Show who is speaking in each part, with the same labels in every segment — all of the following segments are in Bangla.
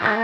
Speaker 1: আর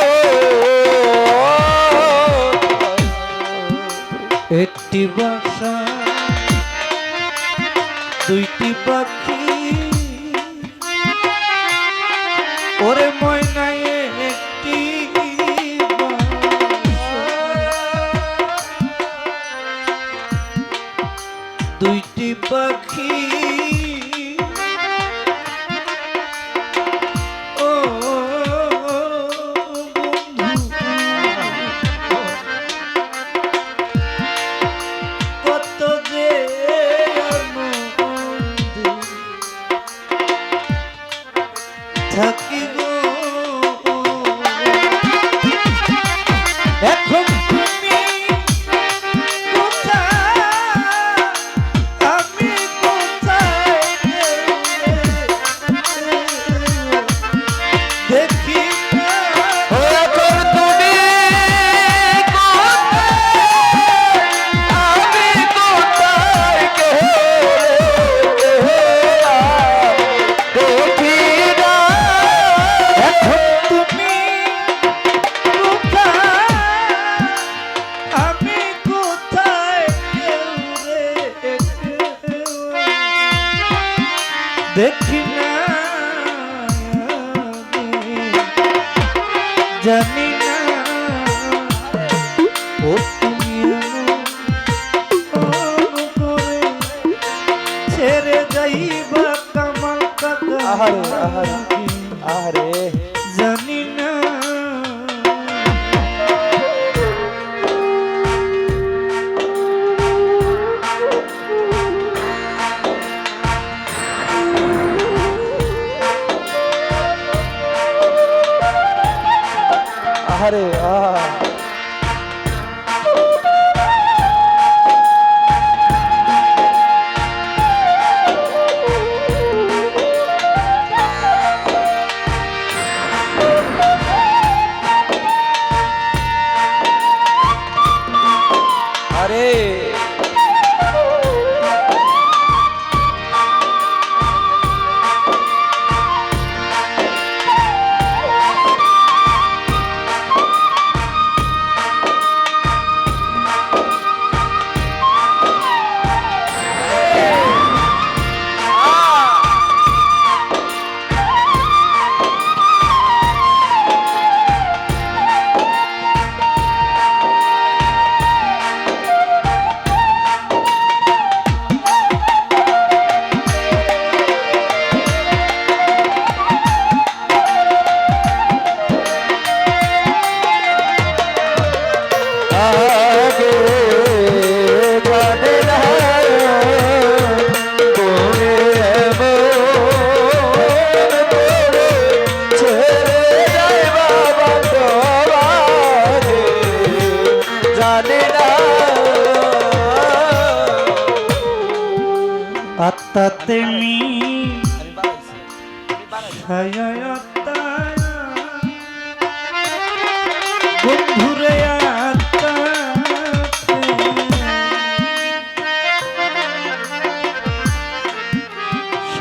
Speaker 1: একটি বাসা দুইটি পাখি Vic P.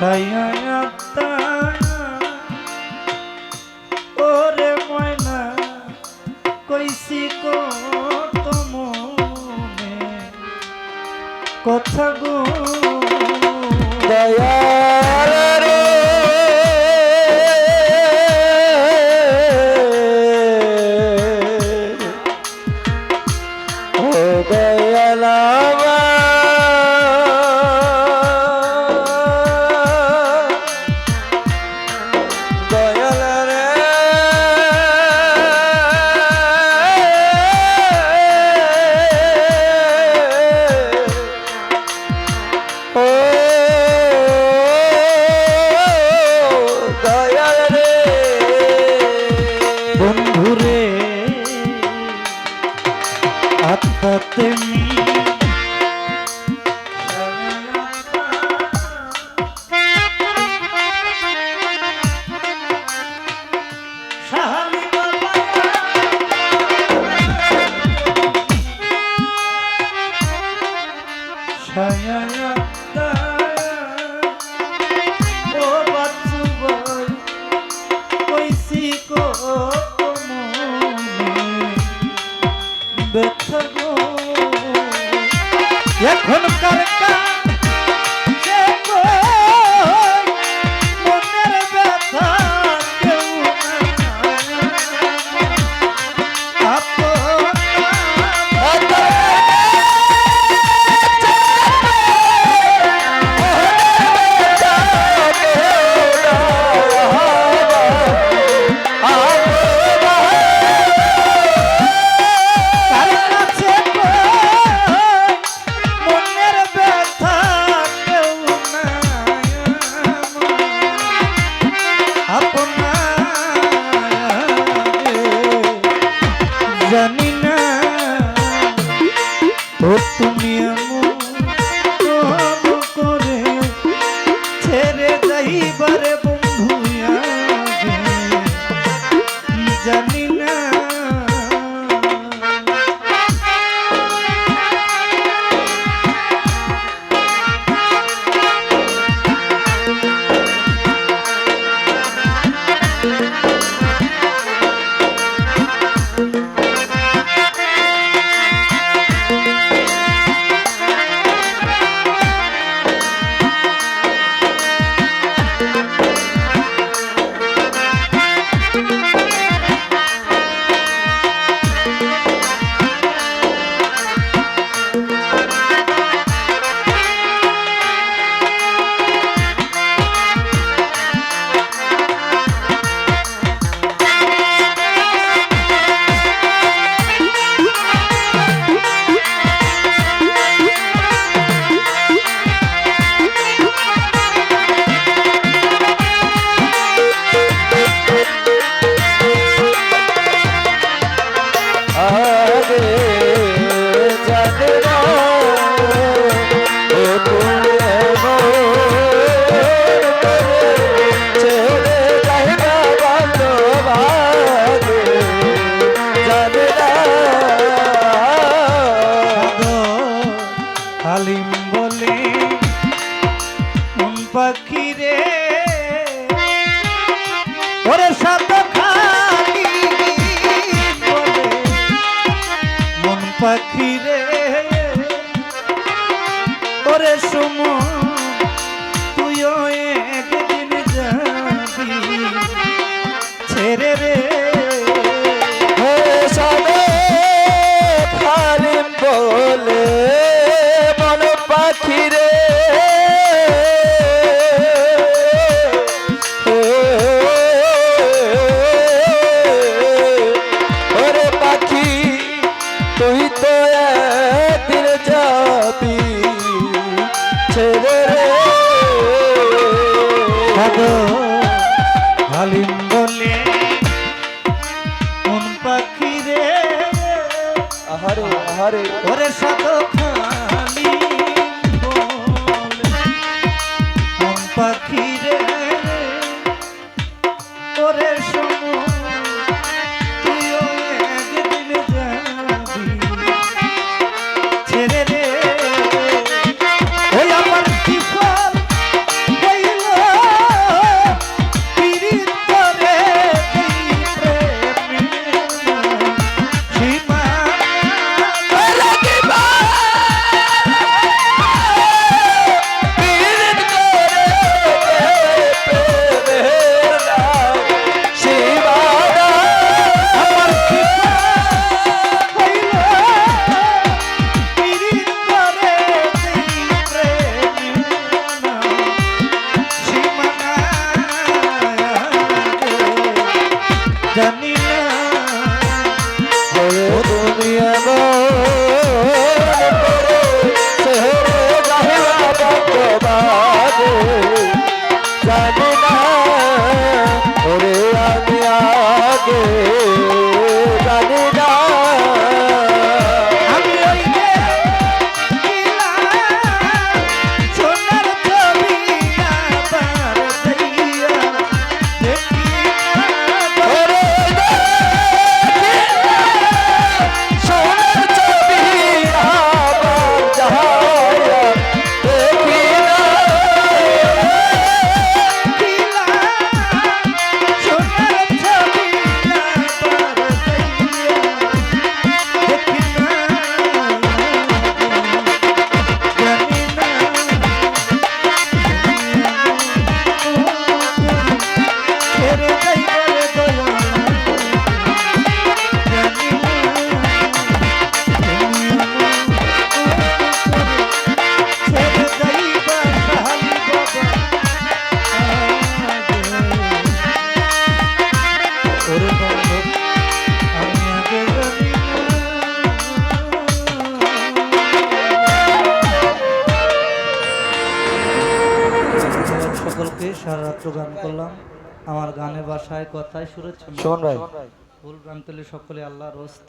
Speaker 1: ছায়া আত্মা ওরে ময়না কইছি কত মনে কথা গো।
Speaker 2: দয়া love.
Speaker 1: বন্ধুরে আত্মা
Speaker 2: তেমনি
Speaker 1: Yeah. হালিম বলে কোন পাখি রে
Speaker 2: আহারে আহারে।
Speaker 1: ওরে সব ভাষায় কথায় সুরজ
Speaker 2: সুমন ভাই।
Speaker 1: ভুল সকলে আল্লাহর রস্তে